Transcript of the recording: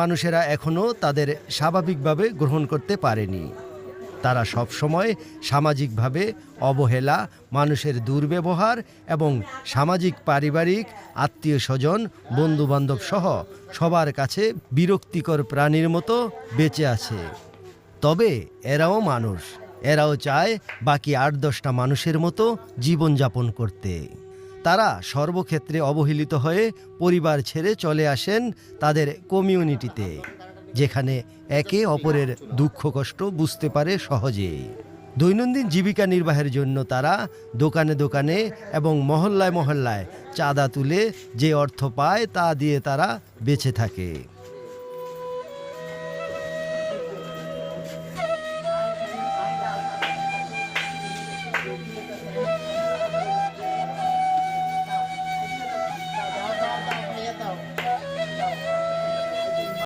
মানুষেরা এখনও তাদের স্বাভাবিকভাবে গ্রহণ করতে পারেনি। তারা সবসময় সামাজিকভাবে অবহেলা, মানুষের দুর্ব্যবহার এবং সামাজিক পারিবারিক আত্মীয় স্বজন বন্ধুবান্ধব সহ সবার কাছে বিরক্তিকর প্রাণীর মতো বেঁচে আছে। তবে এরাও মানুষ, এরাও চায় বাকি আট দশটা মানুষের মতো জীবনযাপন করতে। তারা সর্বক্ষেত্রে অবহেলিত হয়ে পরিবার ছেড়ে চলে আসেন তাদের কমিউনিটিতে, যেখানে একে অপরের দুঃখ কষ্ট বুঝতে পারে সহজেই। দৈনন্দিন জীবিকা নির্বাহের জন্য তারা দোকানে দোকানে এবং মহল্লায় মহল্লায় চাঁদা তুলে যে অর্থ পায় তা দিয়ে তারা বেঁচে থাকে।